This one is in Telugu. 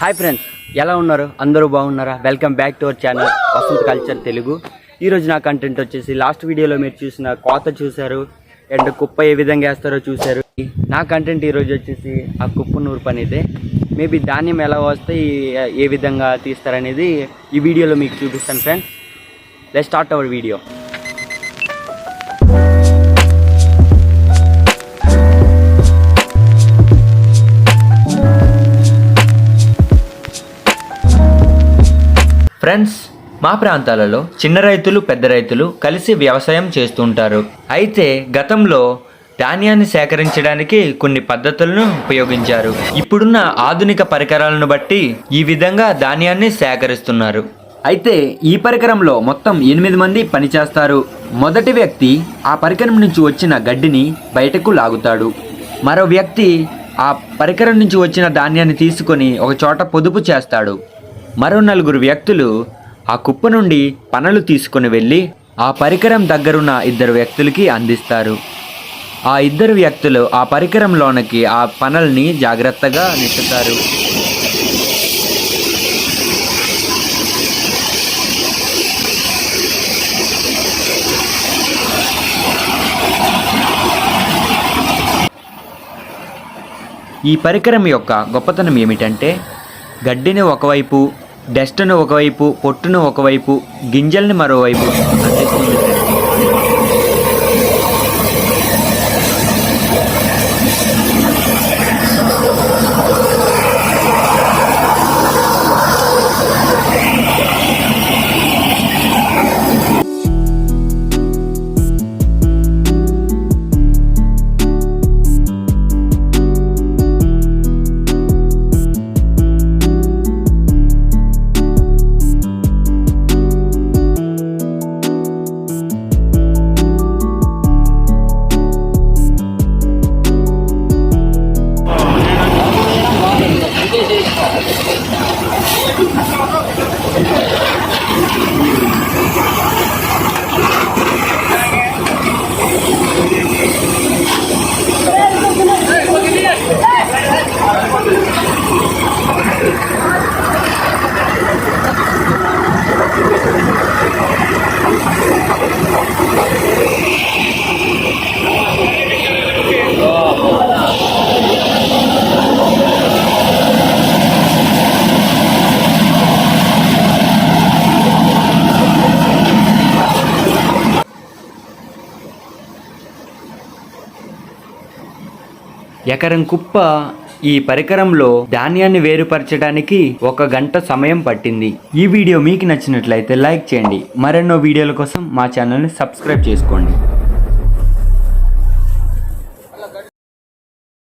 హాయ్ ఫ్రెండ్స్ ఎలా ఉన్నారు? అందరూ బాగున్నారా? Welcome back to our channel Vasanth culture Telugu ఈరోజు నా కంటెంట్ వచ్చేసి లాస్ట్ వీడియోలో మీరు చూసిన కోత చూశారు అండ్ కుప్ప ఏ విధంగా వేస్తారో చూశారు. నా కంటెంట్ ఈరోజు వచ్చేసి ఆ కుప్ప నూరు పని అయితే మేబీ ధాన్యం ఎలా వస్తే ఏ విధంగా తీస్తారనేది ఈ వీడియోలో మీకు చూపిస్తాను friends let start our video friends మా ప్రాంతాలలో చిన్న రైతులు పెద్ద రైతులు కలిసి వ్యవసాయం చేస్తుంటారు. అయితే గతంలో ధాన్యాన్ని సేకరించడానికి కొన్ని పద్ధతులను ఉపయోగించారు. ఇప్పుడున్న ఆధునిక పరికరాలను బట్టి ఈ విధంగా ధాన్యాన్ని సేకరిస్తున్నారు. అయితే ఈ పరికరంలో మొత్తం ఎనిమిది మంది పనిచేస్తారు. మొదటి వ్యక్తి ఆ పరికరం నుంచి వచ్చిన గడ్డిని బయటకు లాగుతాడు. మరో వ్యక్తి ఆ పరికరం నుంచి వచ్చిన ధాన్యాన్ని తీసుకొని ఒక చోట పొదుపు చేస్తాడు. మరో నలుగురు వ్యక్తులు ఆ కుప్ప నుండి పనలు తీసుకుని వెళ్ళి ఆ పరికరం దగ్గరున్న ఇద్దరు వ్యక్తులకి అందిస్తారు. ఆ ఇద్దరు వ్యక్తులు ఆ పరికరంలోనికి ఆ పనల్ని జాగ్రత్తగా నెట్టుతారు ఈ పరికరం యొక్క గొప్పతనం ఏమిటంటే గడ్డిని ఒకవైపు డస్ట్ను ఒకవైపు పొట్టును ఒకవైపు గింజల్ని మరోవైపు. అందిస్తుంది ఎకరం కుప్ప ఈ పరికరంలో ధాన్యాన్ని వేరుపరచడానికి ఒక గంట సమయం పట్టింది. ఈ వీడియో మీకు నచ్చినట్లయితే లైక్ చేయండి. మరెన్నో వీడియోల కోసం మా ఛానల్ని సబ్స్క్రైబ్ చేసుకోండి.